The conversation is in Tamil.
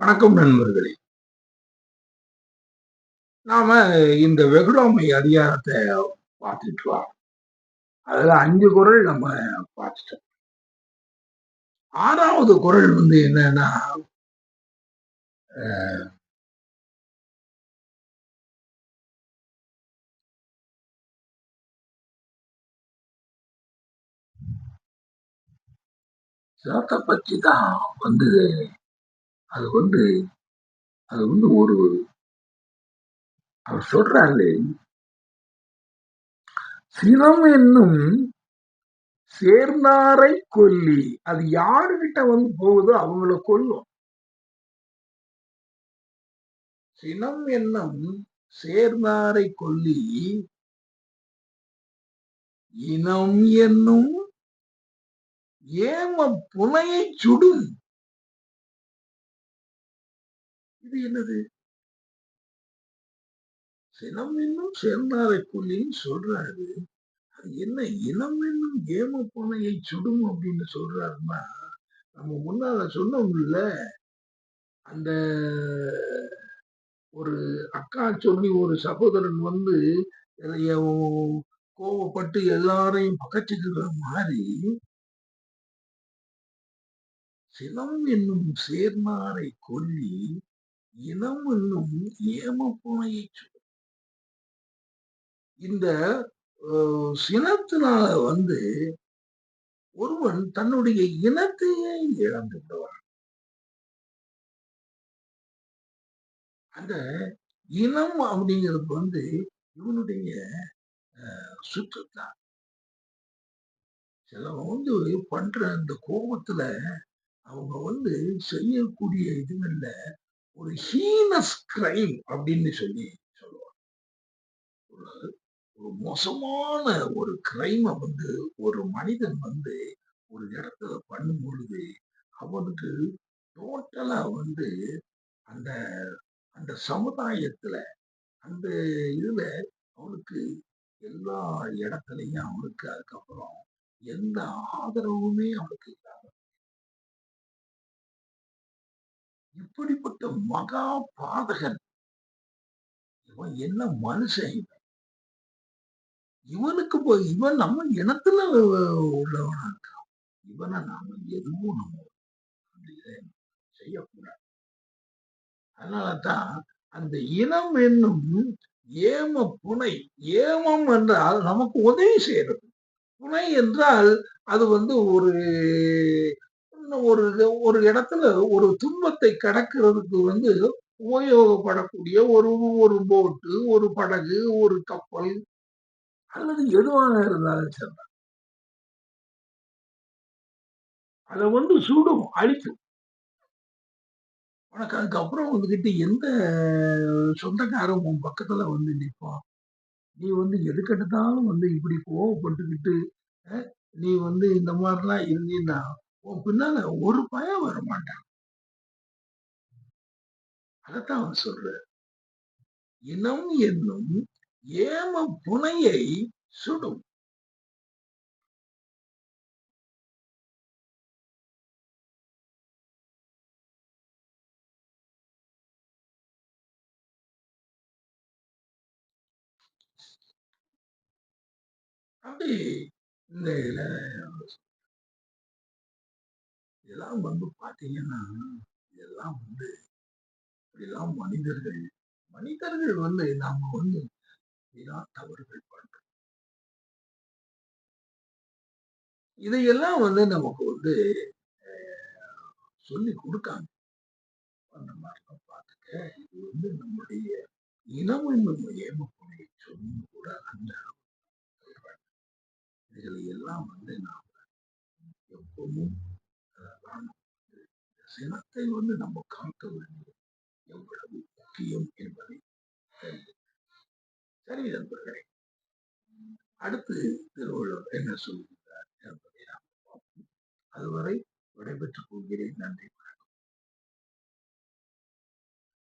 வணக்கம் நண்பர்களே. நாம இந்த வெகுடாமை அதிகாரத்தை பார்த்துட்டு வரோம் அதுல அஞ்சு குரல் நம்ம பார்த்துட்டோம். ஆறாவது குரல் வந்து என்னன்னா சிரத்தை பற்றி தான் வந்து அது வந்து அது வந்து ஒரு அவர் சொல்றாரு சினம் என்னும் சேர்ந்தாரை கொல்லி. அது யாருகிட்ட வந்து போகுதோ அவங்கள கொல்லும். சினம் என்னும் சேர்ந்தாரை கொல்லி. இனம் என்னும் ஏம புனையை சுடும். இது என்னது? சினம் என்னும் சேர்ந்தாரை கொல்லின்னு சொல்றாரு. அது என்ன இனம் என்னும் ஏம பொண்ணையை சுடும் அப்படின்னு சொல்றாருன்னா நம்ம முன்னால சொன்னோம்ல அந்த ஒரு அக்கா சொல்லி ஒரு சகோதரன் வந்து கோவப்பட்டு எல்லாரையும் பகச்சுக்கிற மாதிரி சினம் என்னும் சேர்மாரை கொல்லி இனம் என்னும் ஏம புனையை இந்த சினத்தினால வந்து ஒருவன் தன்னுடைய இனத்தையே இழந்து விடுவான் அந்த இனம் அப்படிங்கிறது வந்து இவனுடைய சுற்றுத்தான் சிலவன் வந்து பண்ற அந்த கோபத்துல அவங்க வந்து செய்யக்கூடிய இதுகள்ல ஒரு ஹீனஸ் கிரைம் அப்படின்னு சொல்லி சொல்லுவாங்க. ஒரு ஒரு மோசமான ஒரு கிரைமை வந்து ஒரு மனிதன் வந்து ஒரு இடத்துல பண்ணும் பொழுது அவனுக்கு டோட்டலா வந்து அந்த அந்த சமுதாயத்துல அந்த இதுல அவனுக்கு எல்லா இடத்துலையும் அவனுக்கு அதுக்கப்புறம் எந்த ஆதரவுமே அவனுக்கு இல்லாத இப்படிப்பட்ட மகா பாதகன். இவன் என்ன மனுஷன் இவனுக்கு போய் இவன் நம்ம இனத்துல உள்ளவனா இருக்கான். இவனை நாம எதுவும் நம்ம செய்யக்கூடாது. அதனாலதான் அந்த இனம் என்னும் ஏம புனை ஏமம் என்றால் நமக்கு உதவி செய்யறது புனை என்றால் அது வந்து ஒரு ஒரு ஒரு இடத்துல ஒரு துன்பத்தை கடக்கிறதுக்கு வந்து உபயோகப்படக்கூடிய ஒரு ஒரு போட்டு ஒரு படகு ஒரு கப்பல் அல்லது எதுவாக இருந்தாலும் சரி. அதை வந்து சுடும் அழிக்கும். உனக்கு அதுக்கப்புறம் வந்துகிட்டு எந்த சொந்தக்காரன் உன் பக்கத்துல வந்து நிற்பான் நீ வந்து எதுக்கெடுத்தாலும் வந்து இப்படி கோவப்பட்டுக்கிட்டு நீ வந்து இந்த மாதிரிலாம் இருந்தீன்னா உன் பின்னால ஒரு பயம் வர மாட்டான். அதத்தான் அவன் சொல்ற இனம் என்னும் ஏம புனையை சுடும். அப்படி இந்த இதெல்லாம் வந்து பாத்தீங்கன்னா இதெல்லாம் வந்து இப்படிலாம் மனிதர்கள் மனிதர்கள் வந்து நாம வந்து இப்படிதான் தவறுகள் பண்றோம். இதையெல்லாம் வந்து நமக்கு வந்து சொல்லி கொடுக்காங்க அந்த மாதிரிலாம் பார்த்துக்க இது வந்து நம்முடைய இனம் என்னும் ஏமப்புடைய கூட அந்த இதுகளை எல்லாம் வந்து நாம் எப்பவும் சினத்தை வந்து நம்ம காக்க வேண்டியது எவ்வளவு முக்கியம் என்பதை சரி நண்பர்களே அடுத்து திருவள்ளுவர் என்ன சொல்கிறார் என்பதை நாம் பார்ப்போம். அதுவரை விடைபெற்றுக் கொள்கிறேன். நன்றி.